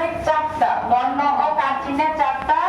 অক্ষরের চারটা বর্ণ ও কার চিহ্নের চারটা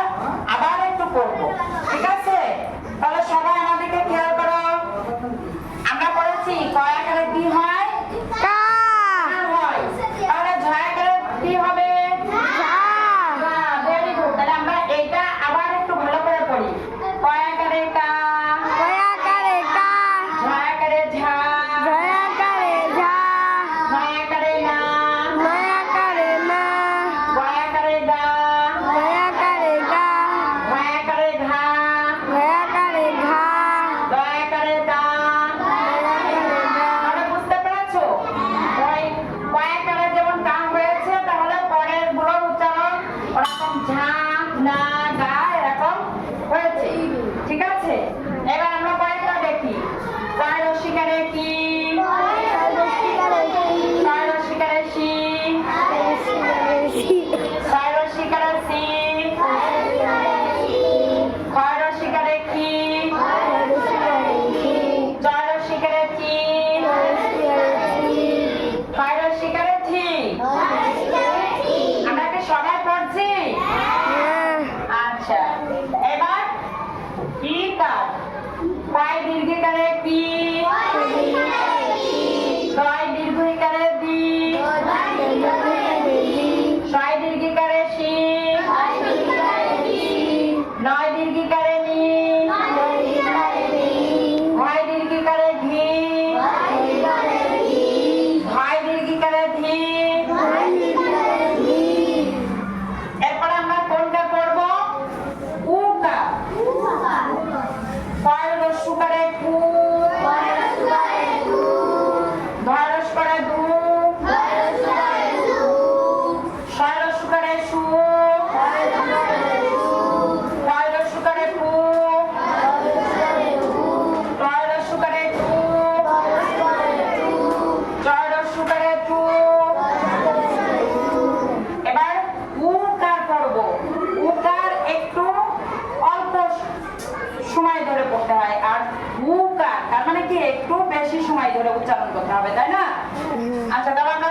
ধরে উচ্চারণ করতে হবে তাই না? আচ্ছা তাহলে আমরা